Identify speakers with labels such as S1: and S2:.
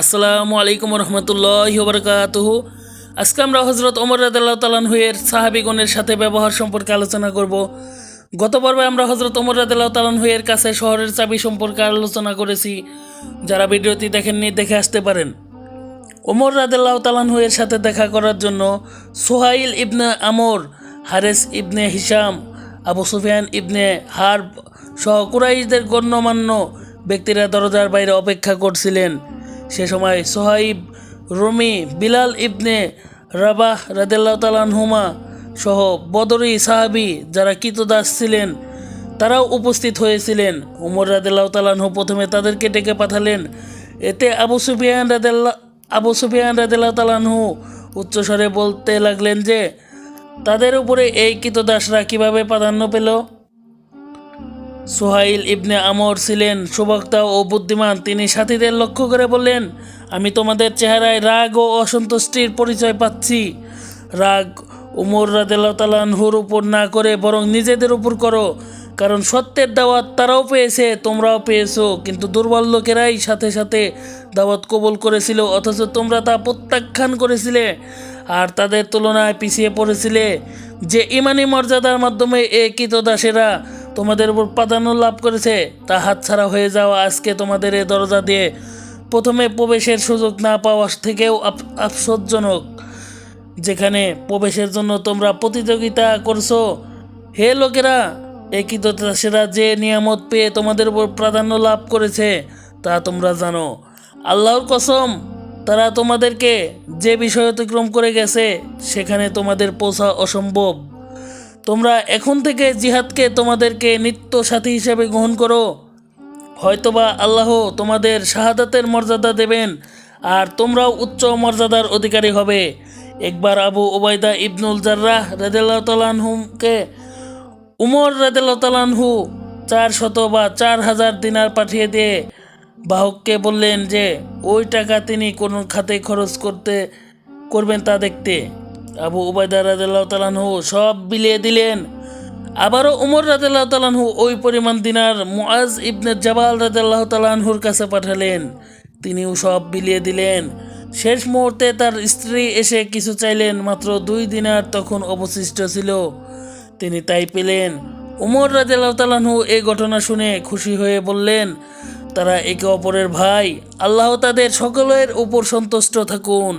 S1: আসসালামু আলাইকুম রহমতুল্লাহ বরকাতুহু আজকে আমরা হজরত ওমর রাদাল্লাহ তালানহুয়ের সাহাবিগণের সাথে ব্যবহার সম্পর্কে আলোচনা করব। গত পর্বে আমরা হজরত ওমর রাদাল্লাহ তালানহুয়ের কাছে শহরের চাবি সম্পর্কে আলোচনা করেছি। যারা ভিডিওটি দেখেননি, দেখে আসতে পারেন। ওমর রাদেল্লাহ তালানহুয়ের সাথে দেখা করার জন্য Suhail ibn Amr, Harith ibn Hisham Abu Sufyan ibn Harb সহ কুরাইশদের গণ্যমান্য ব্যক্তিরা দরজার বাইরে অপেক্ষা করছিলেন। সে সময় সোহাইব রমি বিলাল ইবনে রাবাহ রাদেল্লাহ তালানহুমা সহ বদরি সাহাবি যারা কিতদাস ছিলেন, তারাও উপস্থিত হয়েছিলেন। উমর রাদেল্লাহ তালানহু প্রথমে তাদেরকে ডেকে পাঠালেন। এতে আবু সুফিয়ান রাদেল্লাহ আবু সুফিয়ান রাদেল্লাহ তালানহু উচ্চস্বরে বলতে লাগলেন যে, তাদের উপরে এই কিতদাসরা কীভাবে প্রাধান্য পেল? সোহাইল ইবনে আমর ছিলেন সুবক্তা ও বুদ্ধিমান। তিনি সাথীদের লক্ষ্য করে বললেন, আমি তোমাদের চেহারায় রাগ ও অসন্তুষ্টির পরিচয় পাচ্ছি। রাগ উমর তালানহুর উপর না করে বরং নিজেদের উপর করো। কারণ সত্যের দাওয়াত তারাও পেয়েছে, তোমরাও পেয়েছ। কিন্তু দুর্বল লোকেরাই সাথে সাথে দাওয়াত কবুল করেছিল, অথচ তোমরা তা প্রত্যাখ্যান করেছিলে আর তাদের তুলনায় পিছিয়ে পড়েছিলে। যে ইমানি মর্যাদার মাধ্যমে এ কৃতদাসেরা তোমাদের উপর প্রাধান্য লাভ করেছে, তা হাতছাড়া হয়ে যাওয়া আজকে তোমাদের এ দরজা দিয়ে প্রথমে প্রবেশের সুযোগ না পাওয়া থেকেও আফসোসজনক। যেখানে প্রবেশের জন্য তোমরা প্রতিযোগিতা করছ। হে লোকেরা একই সেরা যে নিয়ামত পেয়ে তোমাদের উপর প্রাধান্য লাভ করেছে, তা তোমরা জানো। আল্লাহর কসম, তারা তোমাদেরকে যে বিষয় অতিক্রম করে গেছে, সেখানে তোমাদের পৌঁছা অসম্ভব। তোমরা এখন থেকে জিহাদকে তোমাদেরকে নিত্য সাথী হিসেবে গ্রহণ করো। হয়তোবা আল্লাহ তোমাদের শাহাদাতের মর্যাদা দেবেন, আর তোমরাও উচ্চ মর্যাদার অধিকারী হবে। একবার আবু ওবায়দা ইবনুল জার্রাহ রাদিল্লাহ তালানহুকে উমর রাদিল্লাহ তালানহু চার শত বা চার হাজার দিনার পাঠিয়ে দিয়ে বাহককে বললেন যে, ওই টাকা তিনি কোন খাতে খরচ করতে, করবেন তা দেখতে। আবু উবায়দা তালানহু সব বিলিয়ে দিলেন। আবারও উমর রাদিল্লাহ তালানহু ওই পরিমাণ দিনার মুআজ ইবনে জাবাল রাদিল্লাহ তালানহুর কাছে পাঠালেন। তিনিও সব বিলিয়ে দিলেন। শেষ মুহূর্তে তার স্ত্রী এসে কিছু চাইলেন, মাত্র দুই দিনার তখন অবশিষ্ট ছিল। তিনি তাই পেলেন। উমর তালানহু এই ঘটনা শুনে খুশি হয়ে বললেন, তারা একে অপরের ভাই। আল্লাহ তাদের সকলের উপর সন্তুষ্ট থাকুন।